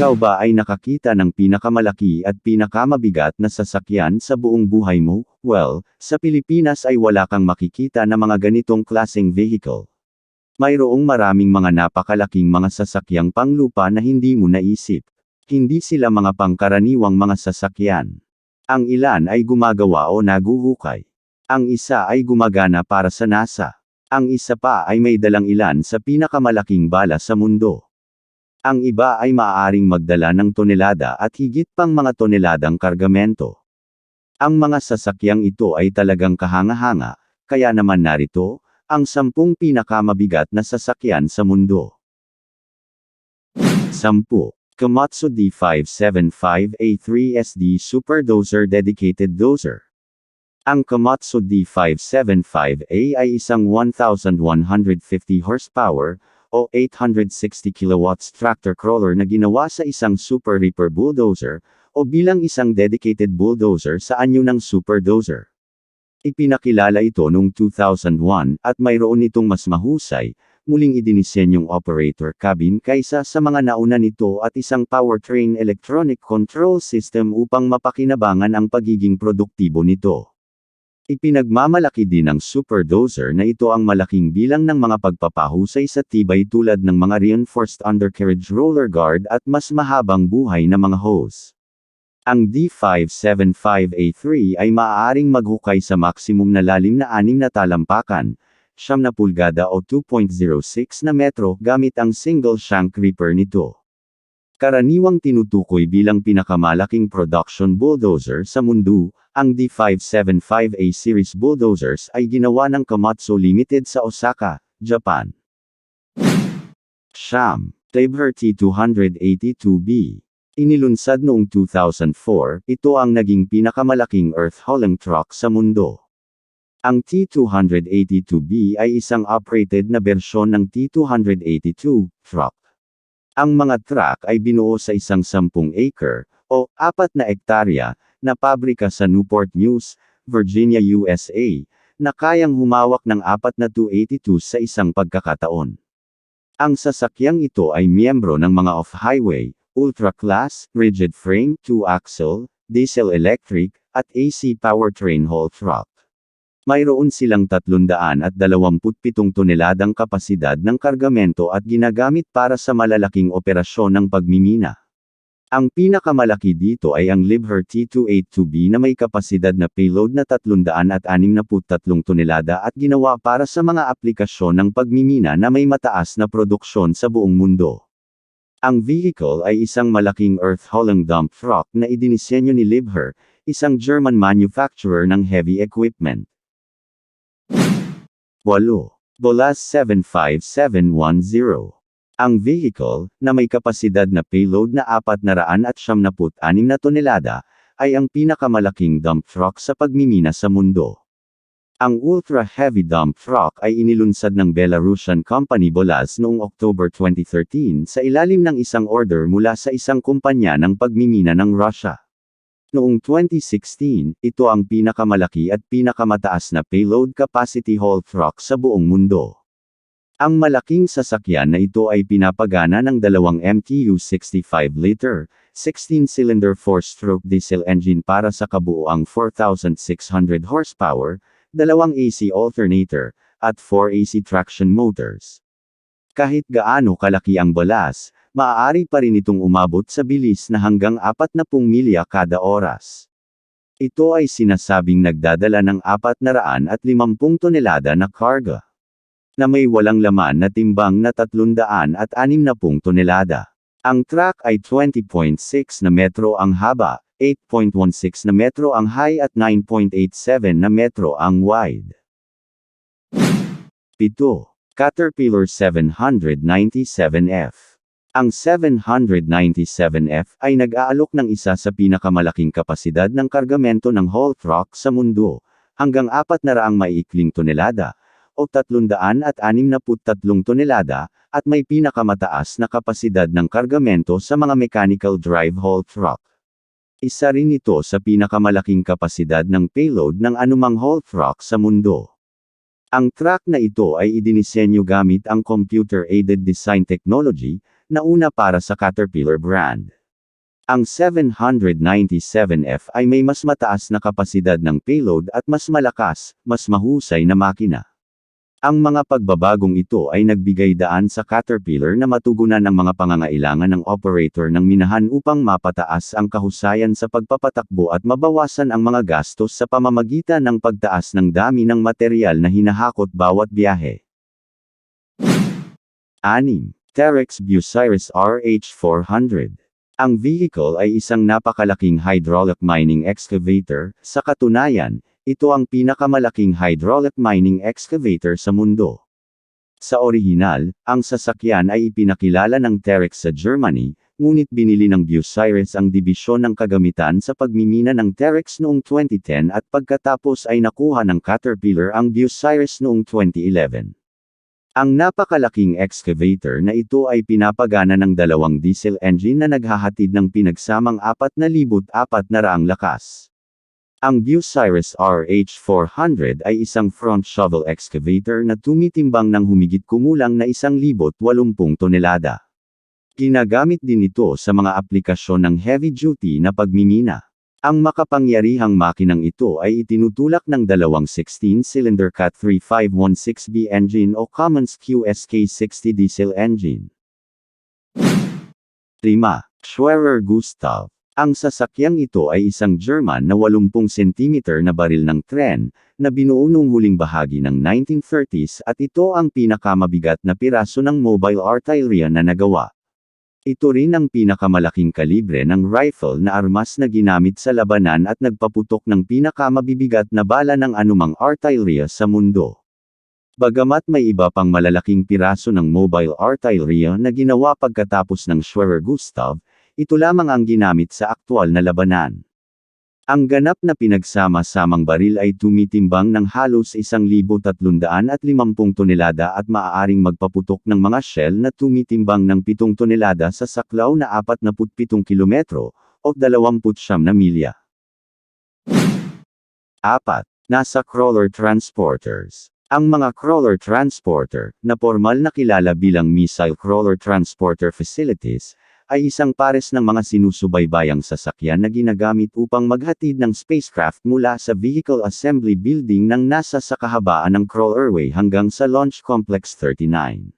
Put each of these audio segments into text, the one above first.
Ikaw ba ay nakakita ng pinakamalaki at pinakamabigat na sasakyan sa buong buhay mo? Well, sa Pilipinas ay wala kang makikita na mga ganitong klaseng vehicle. Mayroong maraming mga napakalaking mga sasakyang panglupa na hindi mo naisip. Hindi sila mga pangkaraniwang mga sasakyan. Ang ilan ay gumagawa o naguhukay. Ang isa ay gumagana para sa NASA. Ang isa pa ay may dalang ilan sa pinakamalaking bala sa mundo. Ang iba ay maaaring magdala ng tonelada at higit pang mga toneladang kargamento. Ang mga sasakyang ito ay talagang kahanga-hanga, kaya naman narito, ang sampung pinakamabigat na sasakyan sa mundo. 10. Komatsu D575A3 SD Super Dozer Dedicated Dozer. Ang Komatsu D575A ay isang 1,150 horsepower, o 860 kilowatts tractor crawler na ginawa sa isang Super Reaper bulldozer, o bilang isang dedicated bulldozer sa anyo ng Super Dozer. Ipinakilala ito noong 2001 at mayroon itong mas mahusay, muling idinisenyong operator cabin kaysa sa mga nauna nito at isang powertrain electronic control system upang mapakinabangan ang pagiging produktibo nito. Ipinagmamalaki din ng Super Dozer na ito ang malaking bilang ng mga pagpapahusay sa tibay tulad ng mga reinforced undercarriage roller guard at mas mahabang buhay na mga hose. Ang D575A3 ay maaaring maghukay sa maximum na lalim na 6 na talampakan, 7 na pulgada o 2.06 na metro gamit ang single shank reaper nito. Karaniwang tinutukoy bilang pinakamalaking production bulldozer sa mundo, ang D575A series bulldozers ay ginawa ng Komatsu Limited sa Osaka, Japan. Sham, Tabher T282B. Inilunsad noong 2004, ito ang naging pinakamalaking earth-hauling truck sa mundo. Ang T282B ay isang operated na bersyon ng T282 truck. Ang mga truck ay binuo sa isang 10 acre, o 4 na ektarya, na pabrika sa Newport News, Virginia, USA, na kayang humawak ng 4 na 282 sa isang pagkakataon. Ang sasakyang ito ay miyembro ng mga off-highway, ultra-class, rigid frame, 2-axle, diesel-electric, at AC powertrain haul truck. Mayroon silang 327 toneladang kapasidad ng kargamento at ginagamit para sa malalaking operasyon ng pagmimina. Ang pinakamalaki dito ay ang Libher T282B na may kapasidad na payload na 363 tonelada at ginawa para sa mga aplikasyon ng pagmimina na may mataas na produksyon sa buong mundo. Ang vehicle ay isang malaking earth-hauling dump truck na idinisenyo ni Libher, isang German manufacturer ng heavy equipment. 8. Bolas 75710 ang vehicle, na may kapasidad na payload na 476 na tonelada, ay ang pinakamalaking dump truck sa pagmimina sa mundo. Ang ultra-heavy dump truck ay inilunsad ng Belarusian company Bolas noong October 2013 sa ilalim ng isang order mula sa isang kumpanya ng pagmimina ng Russia. Noong 2016, ito ang pinakamalaki at pinakamataas na payload capacity haul truck sa buong mundo. Ang malaking sasakyan na ito ay pinapagana ng dalawang MTU 65-liter, 16-cylinder 4-stroke diesel engine para sa kabuoang 4,600 horsepower, dalawang AC alternator, at 4 AC traction motors. Kahit gaano kalaki ang balas, maaari pa rin itong umabot sa bilis na hanggang 40 milya kada oras. Ito ay sinasabing nagdadala ng 450 tonelada na karga na may walang laman na timbang na 360 tonelada. Ang track ay 20.6 na metro ang haba, 8.16 na metro ang high at 9.87 na metro ang wide. 7. Caterpillar 797F Ang 797F ay nag-aalok ng isa sa pinakamalaking kapasidad ng kargamento ng haul truck sa mundo, hanggang 400 maikling tonelada, o 363 tonelada, at may pinakamataas na kapasidad ng kargamento sa mga mechanical drive haul truck. Isa rin ito sa pinakamalaking kapasidad ng payload ng anumang haul truck sa mundo. Ang truck na ito ay idinisenyo gamit ang computer-aided design technology, nauna para sa Caterpillar brand. Ang 797F ay may mas mataas na kapasidad ng payload at mas malakas, mas mahusay na makina. Ang mga pagbabagong ito ay nagbigay daan sa Caterpillar na matugunan ang mga pangangailangan ng operator ng minahan upang mapataas ang kahusayan sa pagpapatakbo at mabawasan ang mga gastos sa pamamagitan ng pagtaas ng dami ng material na hinahakot bawat biyahe. 6. Terex Bucyrus RH400 Ang vehicle ay isang napakalaking hydraulic mining excavator, sa katunayan, ito ang pinakamalaking hydraulic mining excavator sa mundo. Sa orihinal, ang sasakyan ay ipinakilala ng Terex sa Germany, ngunit binili ng Bucyrus ang dibisyon ng kagamitan sa pagmimina ng Terex noong 2010 at pagkatapos ay nakuha ng Caterpillar ang Bucyrus noong 2011. Ang napakalaking excavator na ito ay pinapagana ng dalawang diesel engine na naghahatid ng pinagsamang 4,400 lakas. Ang Bucyrus RH400 ay isang front shovel excavator na tumitimbang ng humigit kumulang na 1,080 tonelada. Ginagamit din ito sa mga aplikasyon ng heavy-duty na pagmimina. Ang makapangyarihang makinang ito ay itinutulak ng dalawang 16-cylinder CAT 3516B engine o Cummins QSK60 diesel engine. 5. Schwerer Gustav Ang sasakyang ito ay isang German na 80 cm na baril ng tren, na binuo noong huling bahagi ng 1930s at ito ang pinakamabigat na piraso ng mobile artillery na nagawa. Ito rin ang pinakamalaking kalibre ng rifle na armas na ginamit sa labanan at nagpaputok ng pinakamabibigat na bala ng anumang artillery sa mundo. Bagamat may iba pang malalaking piraso ng mobile artillery na ginawa pagkatapos ng Schwerer Gustav, ito lamang ang ginamit sa aktwal na labanan. Ang ganap na pinagsama-samang baril ay tumitimbang ng halos 1,350 tonelada at maaaring magpaputok ng mga shell na tumitimbang ng 7 tonelada sa saklaw na 47 kilometro, o 29 na milya. 4. Nasa crawler transporters. Ang mga crawler transporter, na formal na kilala bilang missile crawler transporter facilities, ay isang pares ng mga sinusubaybayang sasakyan na ginagamit upang maghatid ng spacecraft mula sa Vehicle Assembly Building ng NASA sa kahabaan ng crawlerway hanggang sa Launch Complex 39.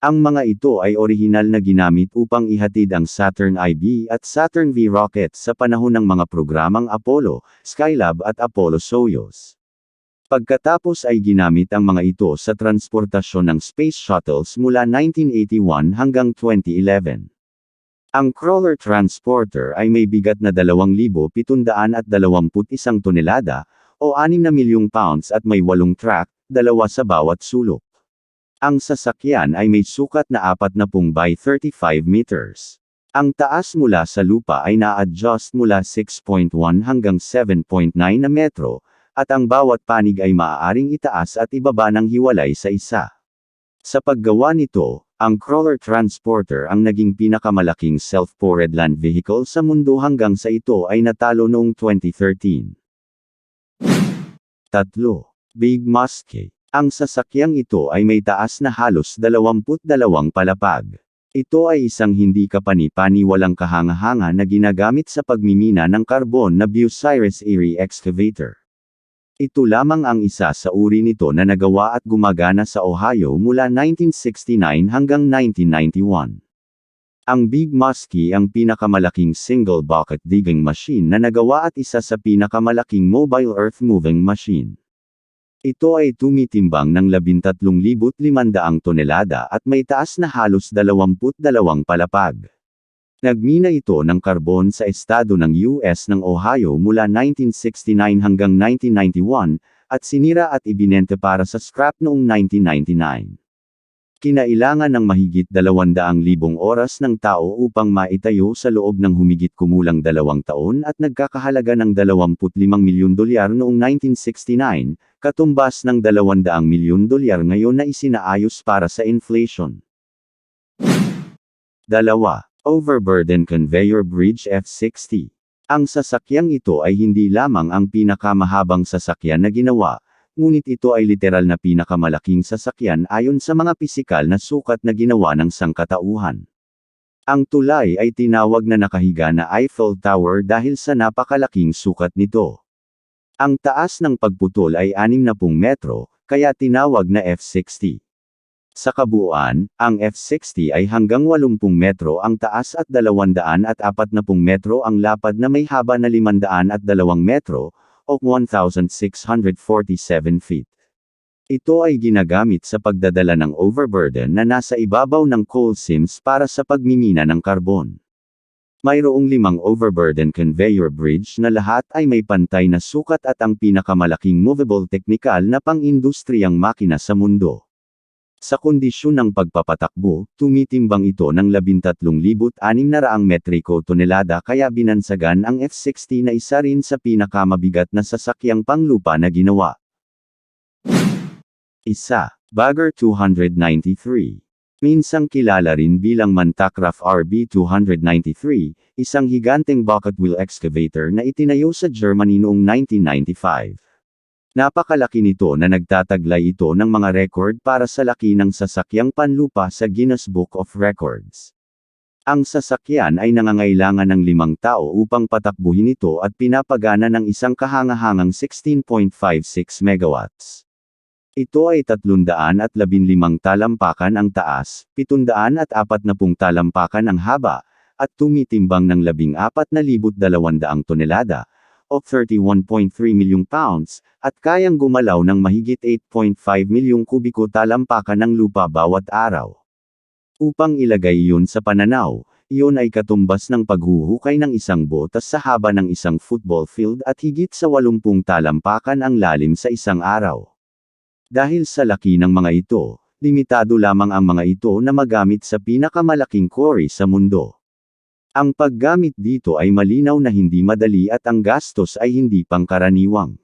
Ang mga ito ay orihinal na ginamit upang ihatid ang Saturn IB at Saturn V rockets sa panahon ng mga programang Apollo, Skylab at Apollo-Soyuz. Pagkatapos ay ginamit ang mga ito sa transportasyon ng space shuttles mula 1981 hanggang 2011. Ang crawler transporter ay may bigat na 2,721 tonelada, o 6 na milyong pounds at may walong track, dalawa sa bawat sulok. Ang sasakyan ay may sukat na 40 by 35 meters. Ang taas mula sa lupa ay na-adjust mula 6.1 hanggang 7.9 na metro, at ang bawat panig ay maaaring itaas at ibaba ng hiwalay sa isa. Sa paggawa nito, ang crawler transporter ang naging pinakamalaking self-powered land vehicle sa mundo hanggang sa ito ay natalo noong 2013. 3. Big Muskie. Ang sasakyang ito ay may taas na halos 22 palapag. Ito ay isang hindi kapani-pani walang kahanga-hanga na ginagamit sa pagmimina ng karbon na Bucyrus Erie Excavator. Ito lamang ang isa sa uri nito na nagawa at gumagana sa Ohio mula 1969 hanggang 1991. Ang Big Muskie ang pinakamalaking single bucket digging machine na nagawa at isa sa pinakamalaking mobile earth moving machine. Ito ay tumitimbang ng 13,500 tonelada at may taas na halos 22 palapag. Nagmina ito ng karbon sa estado ng US ng Ohio mula 1969 hanggang 1991, at sinira at ibinente para sa scrap noong 1999. Kinailangan ng mahigit 200,000 oras ng tao upang maitayo sa loob ng humigit kumulang dalawang taon at nagkakahalaga ng 25 milyon dolyar noong 1969, katumbas ng 200 milyon dolyar ngayon na isinaayos para sa inflation. 2. Overburden Conveyor Bridge F60. Ang sasakyang ito ay hindi lamang ang pinakamahabang sasakyan na ginawa, ngunit ito ay literal na pinakamalaking sasakyan ayon sa mga pisikal na sukat na ginawa ng sangkatauhan. Ang tulay ay tinawag na nakahiga na Eiffel Tower dahil sa napakalaking sukat nito. Ang taas ng pagputol ay 60 metro, kaya tinawag na F60. Sa kabuuan, ang F60 ay hanggang 80 metro ang taas at 240 metro ang lapad na may haba na 502 metro, o 1,647 feet. Ito ay ginagamit sa pagdadala ng overburden na nasa ibabaw ng coal seams para sa pagmimina ng karbon. Mayroong limang overburden conveyor bridge na lahat ay may pantay na sukat at ang pinakamalaking movable technical na pang-industriyang makina sa mundo. Sa kondisyon ng pagpapatakbo, tumitimbang ito ng 13,600 metriko tonelada kaya binansagan ang F-60 na isa rin sa pinakamabigat na sasakyang panglupa na ginawa. Isa, Bagger 293. Minsang kilala rin bilang Mantacraft RB293, isang higanteng bucket wheel excavator na itinayo sa Germany noong 1995. Napakalaki nito na nagtataglay ito ng mga record para sa laki ng sasakyang panlupa sa Guinness Book of Records. Ang sasakyan ay nangangailangan ng limang tao upang patakbuhin ito at pinapagana ng isang kahangahangang 16.56 megawatts. Ito ay 315 talampakan ang taas, 740 talampakan ang haba, at tumitimbang ng 14,200 tonelada, o 31.3 milyong pounds, at kayang gumalaw ng mahigit 8.5 milyong kubiko talampakan ng lupa bawat araw. Upang ilagay iyon sa pananaw, iyon ay katumbas ng paghuhukay ng isang botas sa haba ng isang football field at higit sa 80 talampakan ang lalim sa isang araw. Dahil sa laki ng mga ito, limitado lamang ang mga ito na magamit sa pinakamalaking quarry sa mundo. Ang paggamit dito ay malinaw na hindi madali at ang gastos ay hindi pangkaraniwang.